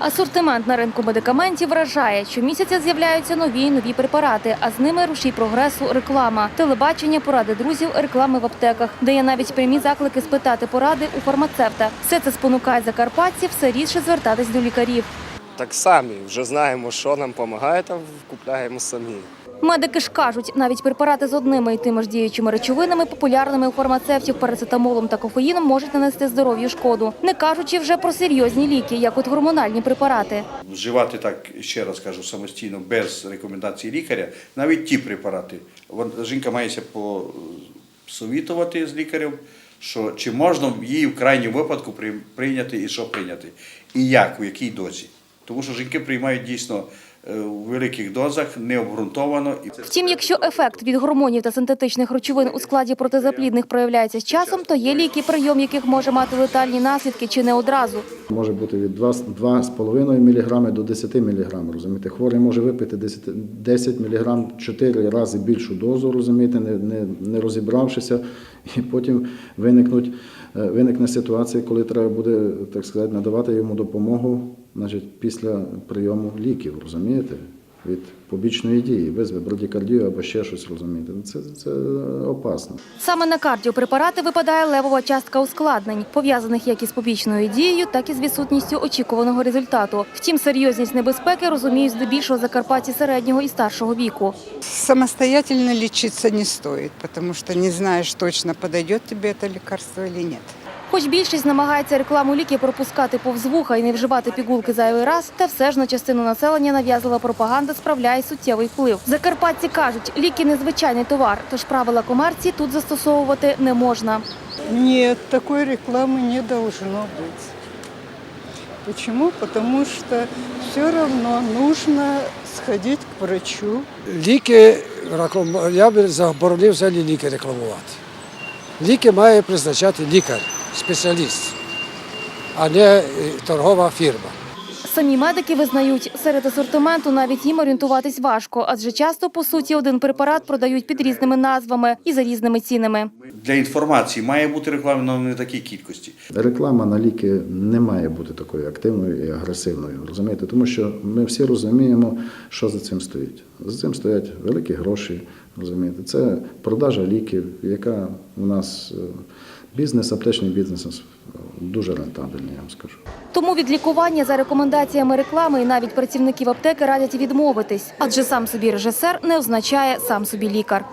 Асортимент на ринку медикаментів вражає. Щомісяця з'являються нові й нові препарати, а з ними рушій прогресу реклама, телебачення, поради друзів, реклами в аптеках, де є навіть прямі заклики спитати поради у фармацевта. Все це спонукає закарпатців все рідше звертатись до лікарів. Так самі вже знаємо, що нам допомагає, там купляємо самі. Медики ж кажуть, навіть препарати з одними і тими ж діючими речовинами, популярними у фармацевтів парацетамолом та кофеїном, можуть нанести здоров'ю шкоду, не кажучи вже про серйозні ліки, як от гормональні препарати. Вживати так, ще раз кажу, самостійно, без рекомендації лікаря, навіть ті препарати. Жінка мається посовітувати з лікарем, що чи можна їй в крайньому випадку при- прийняти і що прийняти, і як, у якій дозі. Тому що жінки приймають дійсно у великих дозах, необґрунтовано. Втім, якщо ефект від гормонів та синтетичних речовин у складі протизаплідних проявляється з часом, то є ліки, прийом яких може мати летальні наслідки чи не одразу. Може бути від 2 2,5 мг до 10 мг. Розумієте, хворий може випити 10, 10 мг 4 рази більшу дозу, розумієте, не, не, не розібравшися, і потім виникнуть, е, виникне ситуація, коли треба буде, так сказати, надавати йому допомогу значить, після прийому ліків, розумієте? Від побічної дії, визве брадікардію або ще щось, розумієте. Це, це опасно. Саме на кардіопрепарати випадає левова частка ускладнень, пов'язаних як із побічною дією, так і з відсутністю очікуваного результату. Втім, серйозність небезпеки розуміють здебільшого закарпатці середнього і старшого віку. Самостоятельно лечиться не стоит, потому что не знаешь точно, подойдет тебе это лекарство или нет. Хоч більшість намагається рекламу ліків пропускати повз вуха і не вживати пігулки зайвий раз, та все ж на частину населення нав'язлива пропаганда справляє суттєвий вплив. Закарпатці кажуть, ліки незвичайний товар, тож правила комерції тут застосовувати не можна. Нет, такой рекламы не должно быть. Почему? Потому что все равно нужно сходить к врачу. Ліки я б заборонив взагалі ліки рекламувати. Ліки має призначати лікар, спеціаліст, а не е, торгова фірма. Самі медики визнають, серед асортименту навіть їм орієнтуватись важко, адже часто по суті один препарат продають під різними назвами і за різними цінами. для інформації має бути реклама, але не такій кількості. Реклама на ліки не має бути такою активною і агресивною. Розумієте, тому що ми всі розуміємо, що за цим стоїть. За цим стоять великі гроші. Розумієте, це продажа ліків, яка у нас е, бізнес, аптечний бізнес е, дуже рентабельний, я вам скажу. Тому від лікування за рекомендаціями реклами і навіть працівників аптеки радять відмовитись, адже сам собі режисер не означає сам собі лікар.